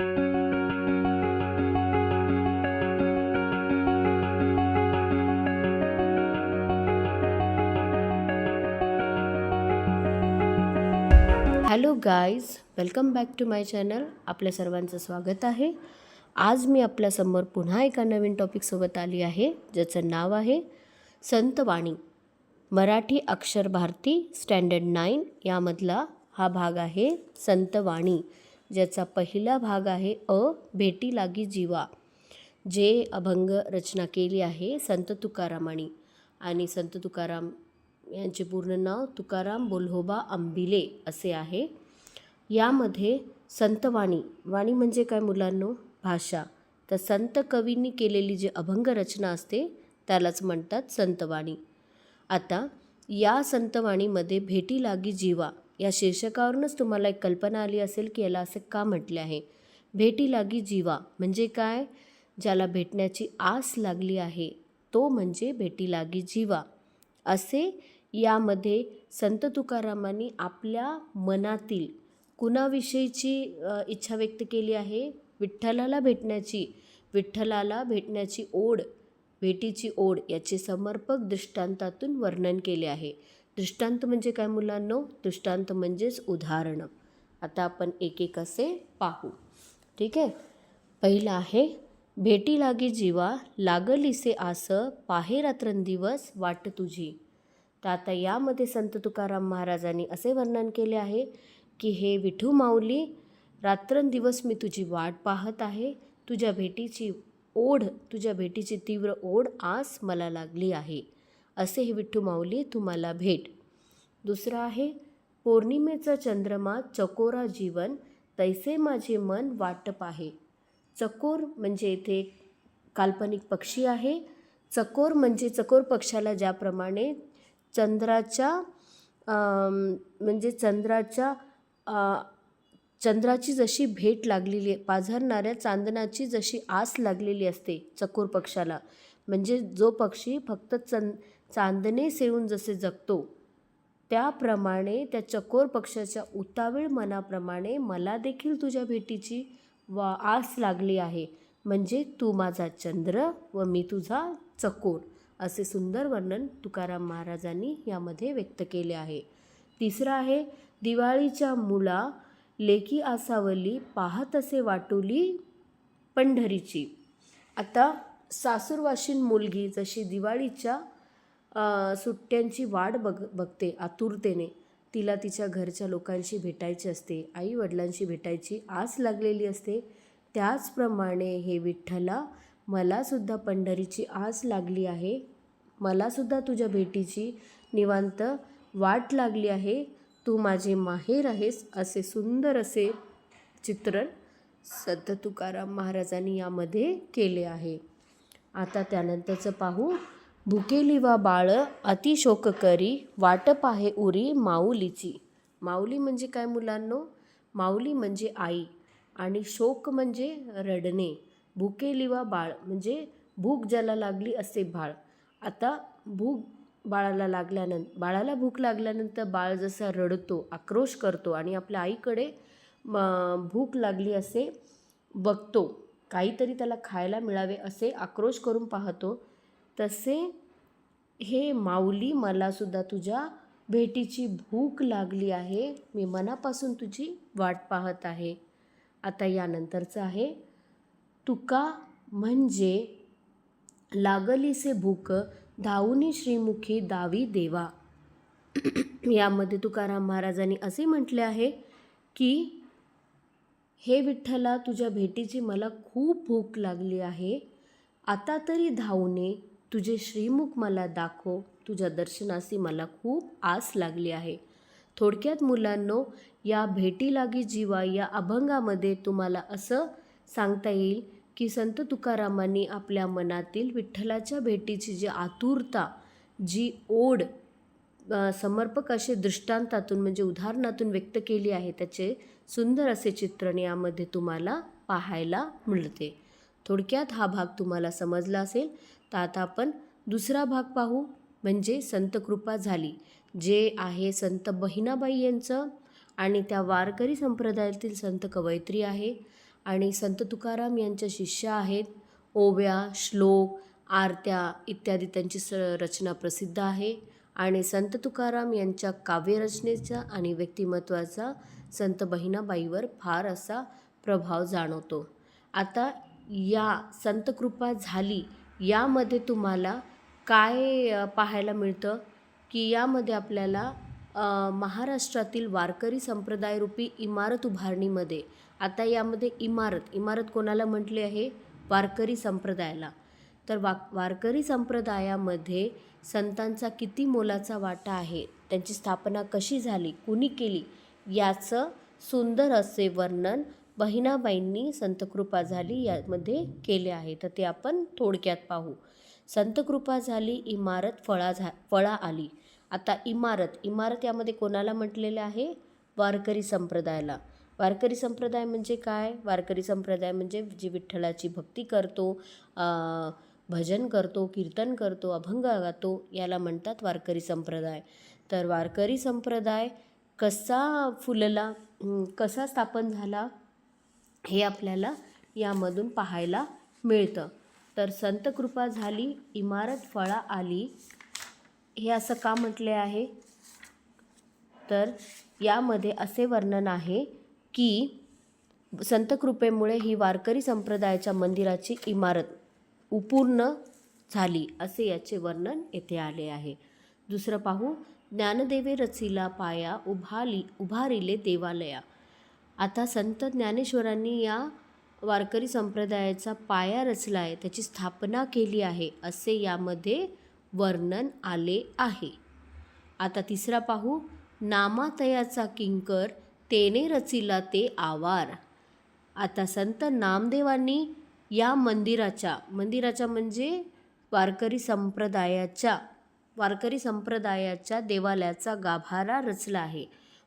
Hello guys welcome back to my channel. आपल्या सर्वांचं स्वागत आहे. आज मी आपल्यासमोर पुन्हा एका नवीन टॉपिकसोबत आली आहे ज्याचं नाव आहे संतवाणी. मराठी अक्षर भारती स्टँडर्ड नाईन यामधला हा भाग आहे संतवाणी. ज्याचा पहिला भाग आहे अ भेटी लागी जीवा. जे अभंग रचना केली आहे संत तुकारामांनी. आणि संत तुकाराम यांचे पूर्ण नाव तुकाराम बोल्होबा आंबिले असे आहे. यामध्ये संतवाणी वाणी. म्हणजे काय मुलांनो? भाषा. तर संत कवींनी केलेली जी अभंग रचना असते त्यालाच म्हणतात संतवाणी आता या संतवाणीमध्ये भेटी लागी जीवा. या शीर्षकावरूनच तुम्हाला एक कल्पना आली असेल की याला असं का म्हटले आहे? भेटी लागी जीवा. म्हणजे काय? ज्याला भेटण्याची आस लागली आहे तो म्हणजे भेटी लागी जीवा. असे यामध्ये संत तुकारामांनी आपल्या मनातील कुणाविषयीची इच्छा व्यक्त केली आहे? विठ्ठलाला भेटण्याची विठ्ठलाला भेटण्याची ओढ भेटीची ओढ याचे समर्पक दृष्टांतातून वर्णन केले आहे. दृष्टांत म्हणजे काय मुलांनो? दृष्टांत म्हणजेच उदाहरणं. आता आपण एक एक असे पाहू. ठीक आहे? पहिलं आहे भेटी लागी जीवा लागलीसे आस पाहे रात्रंदिवस वाट तुझी. तर आता यामध्ये संत तुकाराम महाराजांनी असे वर्णन केले आहे की हे विठू माऊली रात्रंदिवस मी तुझी वाट पाहत आहे. तुझ्या भेटीची ओढ तुझ्या भेटीची तीव्र ओढ आस मला लागली आहे. असे हे विठ्ठू माऊली तुम्हाला भेट. दुसरं आहे पौर्णिमेचा चंद्रमा चकोरा जीवन तैसे माझे मन वाटप आहे. चकोर म्हणजे इथे काल्पनिक पक्षी आहे. चकोर म्हणजे चकोर पक्षाला ज्याप्रमाणे चंद्राच्या म्हणजे चंद्राच्या चंद्राची जशी भेट लागलेली आहे पाझरणाऱ्या चांदण्याची जशी आस लागलेली असते चकोर पक्षाला. म्हणजे जो पक्षी फक्त चंद चांदणे सेवून जसे जगतो त्याप्रमाणे त्या चकोर पक्षाच्या उतावीळ मनाप्रमाणे मला देखील तुझ्या भेटीची वा आस लागली आहे. म्हणजे तू माझा चंद्र व मी तुझा चकोर असे सुंदर वर्णन तुकाराम महाराजांनी यामध्ये व्यक्त केले आहे. तिसरं आहे दिवाळीच्या मुला लेकी आसावली पाहत असे वाटुली पंढरीची. आता सासूरवाशीन मुलगी जशी दिवाळीच्या सुट्ट्यांची वाट बघ बघते आतुरतेने. तिला तिच्या घरच्या लोकांशी भेटायची असते आई वडिलांशी भेटायची आस लागलेली असते. त्याचप्रमाणे हे विठ्ठला मलासुद्धा पंढरीची आस लागली आहे. मलासुद्धा तुझ्या भेटीची निवांत वाट लागली आहे. तू माझे माहेर आहेस असे सुंदर असे चित्रण संत तुकाराम महाराजांनी यामध्ये केले आहे. आता त्यानंतरचं पाहू. भुकेली वा बाळ अतिशोक करी वाट पाहे उरी माऊलीची. माऊली म्हणजे काय मुलांनो? माऊली म्हणजे आई आणि शोक म्हणजे रडणे. भुकेली वा बाळ म्हणजे भूक ज्याला लागली असे बाळ. आता भूक बाळाला लागल्यानंतर बाळाला भूक लागल्यानंतर बाळ जसा रडतो आक्रोश करतो आणि आपल्या आईकडे म भूक लागली असे बघतो. काहीतरी त्याला खायला मिळावे असे आक्रोश करून पाहतो. तसे हे माऊली मलासुद्धा तुझ्या भेटीची भूक लागली आहे. मी मनापासून तुझी वाट पाहत आहे. आता यानंतरचं आहे. तुका म्हणजे लागलीसे भूक धावूनी श्रीमुखी दावी देवा. यामध्ये तुकाराम महाराजांनी असे म्हटले आहे की हे विठ्ठला तुझ्या भेटीची मला खूप भूक लागली आहे. आता तरी धावणे तुझे श्रीमुख मला दाखव. तुझ्या दर्शनाशी मला खूप आस लागली आहे. थोडक्यात मुलांनो या भेटीलागी जीवा या अभंगामध्ये तुम्हाला असं सांगता येईल की संत तुकारामांनी आपल्या मनातील विठ्ठलाच्या भेटीची जी आतुरता जी ओढ समर्पक असे दृष्टांतातून म्हणजे उदाहरणातून व्यक्त केली आहे त्याचे सुंदर असे चित्रण यामध्ये तुम्हाला पाहायला मिळते. थोडक्यात हा भाग तुम्हाला समजला असेल. तर आता आपण दुसरा भाग पाहू. म्हणजे संत कृपा झाली जे आहे संत बहिणाबाई यांचं आणि त्या वारकरी संप्रदायातील संत कवयित्री आहे आणि संत तुकाराम यांच्या शिष्या आहेत. ओव्या श्लोक आरत्या इत्यादी त्यांची स रचना प्रसिद्ध आहे आणि संत तुकाराम यांच्या काव्यरचनेचा आणि व्यक्तिमत्वाचा संत बहिणाबाईवर फार असा प्रभाव जाणवतो. आता या संतकृपा झाली यामध्ये तुम्हाला काय पाहायला मिळतं? की यामध्ये आपल्याला महाराष्ट्रातील वारकरी संप्रदायरूपी इमारत उभारणीमध्ये आता यामध्ये इमारत इमारत कोणाला म्हटली आहे? वारकरी संप्रदायाला. तर वा वारकरी संप्रदायामध्ये संतांचा किती मोलाचा वाटा आहे? त्यांची स्थापना कशी झाली? कुणी केली? याचं सुंदर असे वर्णन बहिणाबाईंनी संतकृपा झाली यामध्ये केले आहे. तर ते आपण थोडक्यात पाहू. संतकृपा झाली इमारत फळा झा फळा आली. आता इमारत इमारत यामध्ये कोणाला म्हटलेलं आहे? वारकरी संप्रदायाला. वारकरी संप्रदाय म्हणजे काय? वारकरी संप्रदाय म्हणजे जी विठ्ठलाची भक्ती करतो भजन करतो कीर्तन करतो अभंग गातो याला म्हणतात वारकरी संप्रदाय. तर वारकरी संप्रदाय कसा फुलला कसा स्थापन झाला? हे आपल्याला यामधून पाहायला मिळतं. तर संत कृपा झाली इमारत फळा आली. हे असं का म्हटले आहे? तर यामध्ये असे वर्णन आहे की संत कृपेमुळे ही वारकरी संप्रदायाच्या मंदिराची इमारत उपूर्ण झाली असे याचे वर्णन येथे आले आहे. दुसरं पाहू ज्ञानदेवे रचिला पाया उभाली उभारिले देवालया. आता संत ज्ञानेश्वरांनी या वारकरी संप्रदायाचा पाया रचला आहे त्याची स्थापना केली आहे असे यामध्ये वर्णन आले आहे. आता तिसरा पाहू नामातयाचा किंकर तेने रचिला ते आवार. आता संत नामदेवांनी या मंदिराच्या मंदिराच्या म्हणजे वारकरी संप्रदायाच्या वारकरी संप्रदायाच्या देवालयाचा गाभारा रचला आहे.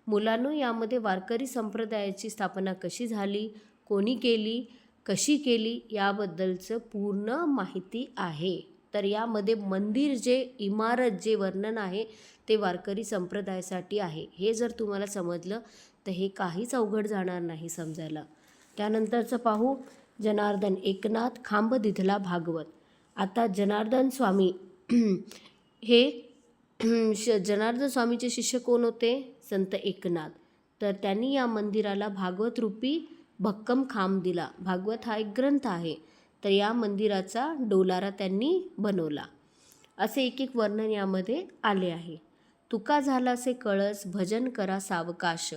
मुलांनो यामध्ये वारकरी संप्रदायाची स्थापना कशी झाली कोणी केली कशी केली याबद्दलचं पूर्ण माहिती आहे. तर यामध्ये मंदिर जे इमारत जे वर्णन आहे ते वारकरी संप्रदायासाठी आहे. हे जर तुम्हाला समजलं तर हे काहीच अवघड जाणार नाही समजायला. त्यानंतरचं पाहू जनार्दन एकनाथ खांब दिधला भागवत. आता जनार्दन स्वामी हे श जनार्दन स्वामीचे शिष्य कोण होते? संत एकनाथ. तर त्यांनी या मंदिराला भागवत रूपी भक्कम खांब दिला. भागवत हा एक ग्रंथ आहे. तर या मंदिराचा डोलारा त्यांनी बनवला. असे एक एक वर्णन यामध्ये आले आहे. तुका झाला असे कळस भजन करा सावकाश.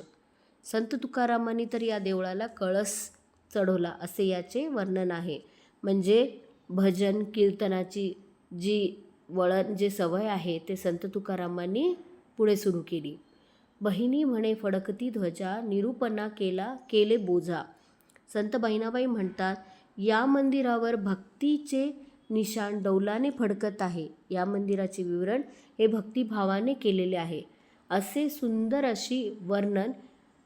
संत तुकारामांनी तर या देवळाला कळस चढवला असे याचे वर्णन आहे. म्हणजे भजन कीर्तनाची जी वळण जे सवय आहे ते संत तुकारामांनी पुढे सुरू केली. बहिणी म्हणे फडकती ध्वजा निरूपणा केला केले बोजा. संत बहिणाबाई म्हणतात या मंदिरावर भक्तीचे निशाण डौलाने फडकत आहे. या मंदिराचे विवरण हे भक्तिभावाने केलेले आहे. असे सुंदर अशी वर्णन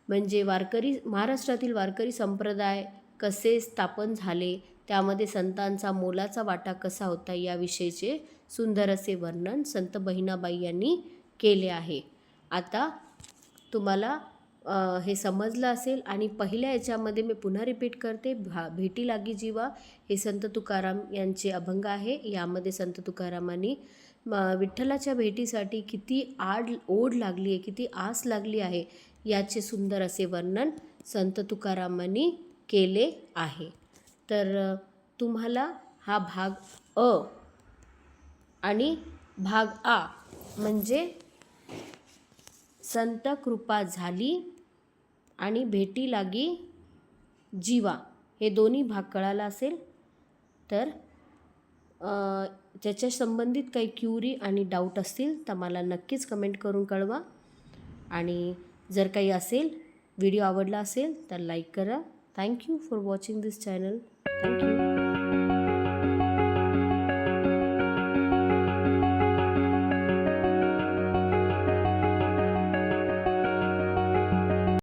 म्हणजे वारकरी महाराष्ट्रातील वारकरी संप्रदाय कसे स्थापन झाले त्यामध्ये संतांचा मोलाचा वाटा कसा होता याविषयीचे सुंदर असे वर्णन संत बहिणाबाई यांनी केले आहे. आता तुम्हाला हे समजलं असेल आणि पहिल्या याच्यामध्ये मी पुन्हा रिपीट करते. भा भेटी लागी जीवा. हे संत तुकाराम यांचे अभंग आहे. यामध्ये संत तुकारामांनी विठ्ठलाच्या भेटीसाठी किती आड ओढ लागली आहे किती आस लागली आहे याचे सुंदर असे वर्णन संत तुकारामांनी केले आहे. तर तुम्हाला हा भाग अ आणि भाग आ म्हणजे संत कृपा झाली आणि भेटी लागी जीवा. हे दोन्ही भाग कळाला असेल तर ज्याच्या संबंधित काही क्युरी आणि डाऊट असतील तर मला नक्कीच कमेंट करून कळवा. आणि जर काही असेल व्हिडिओ आवडला असेल तर लाईक करा. Thank you for watching this channel. Thank you.